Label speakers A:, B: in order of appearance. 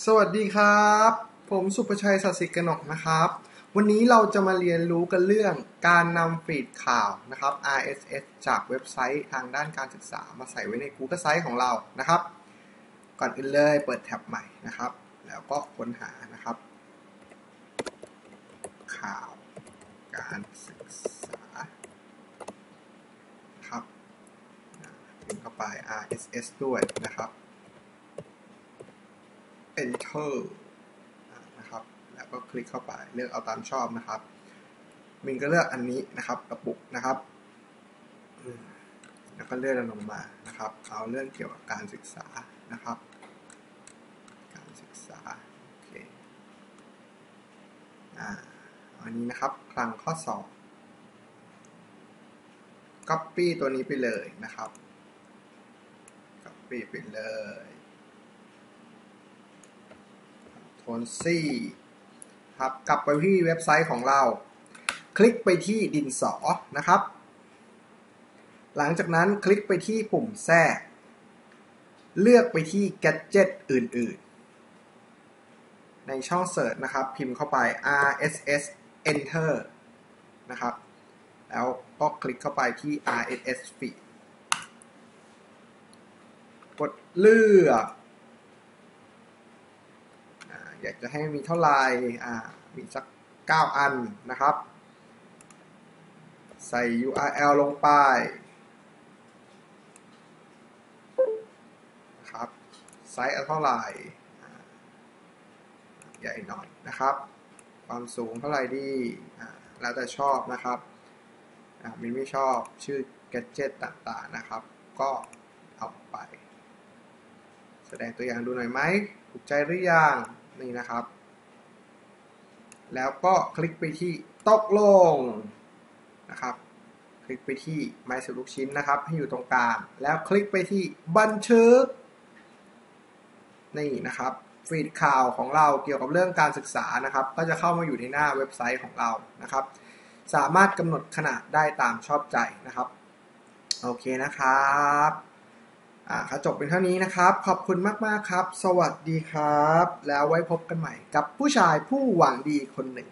A: สวัสดีครับ ผมสุประชัยสัสิกนกนะครับ วันนี้เราจะมาเรียนรู้กันเรื่องการนำฟีดข่าวนะครับ RSS จากเว็บไซต์ทางด้านการศึกษามาใส่ไว้ใน Google Sites ของเรานะครับ ก่อนอื่นเลยเปิดแท็บใหม่นะครับ แล้วก็ค้นหานะครับ ข่าวการศึกษาครับพิมพ์เข้าไป RSS ด้วยนะครับ Enter นะครับแล้วก็คลิกเข้าไปเลือกเอาตามชอบนะครับ มินก็เลือกอันนี้นะครับกระปุกนะครับแล้วก็เลื่อนลงมานะครับเอาเรื่องเกี่ยวกับการศึกษานะครับ การศึกษาโอเคอ่าอันนี้นะครับคลังข้อสอบ Copy ตัวนี้ไปเลยนะครับ Copy ไปเลย โทนซี่ครับกลับไปที่เว็บไซต์ของเรา คลิกไปที่ดินสอนะครับ หลังจากนั้นคลิกไปที่ปุ่มแทรก เลือกไปที่ Gadget อื่น ๆ ในช่องเสิร์ชนะครับ พิมพ์เข้าไป RSS Enter นะครับ แล้วก็คลิกเข้าไปที่ RSS Feed กดเลือก อยากจะให้มีเท่าไหร่อ่ามีสัก 9 อันนะครับ ใส่ URL ลงไปนะครับไซส์เท่าไหร่ ใหญ่หน่อยนะครับ ความสูงเท่าไหร่ดีแล้วแต่ชอบนะครับมินไม่ชอบชื่อ gadget ต่างๆนะครับ ก็เอาไป แสดงตัวอย่างดูหน่อยไหมถูกใจหรือยัง นี่นะครับ แล้วก็คลิกไปที่ตกลงนะครับ คลิกไปที่ไม้สลูกชิ้นนะครับ ให้อยู่ตรงกลางแล้วคลิกไปที่บันทึกนี่นะครับฟีดข่าวของเราเกี่ยวกับเรื่องการศึกษานะครับ ก็จะเข้ามาอยู่ในหน้าเว็บไซต์ของเรานะครับ สามารถกำหนดขนาดได้ตามชอบใจนะครับ โอเคนะครับ อ่าจบเป็นเท่านี้นะครับ ขอบคุณมาก ๆ ครับ สวัสดีครับ แล้วไว้พบกันใหม่กับผู้ชายผู้หวังดีคนหนึ่ง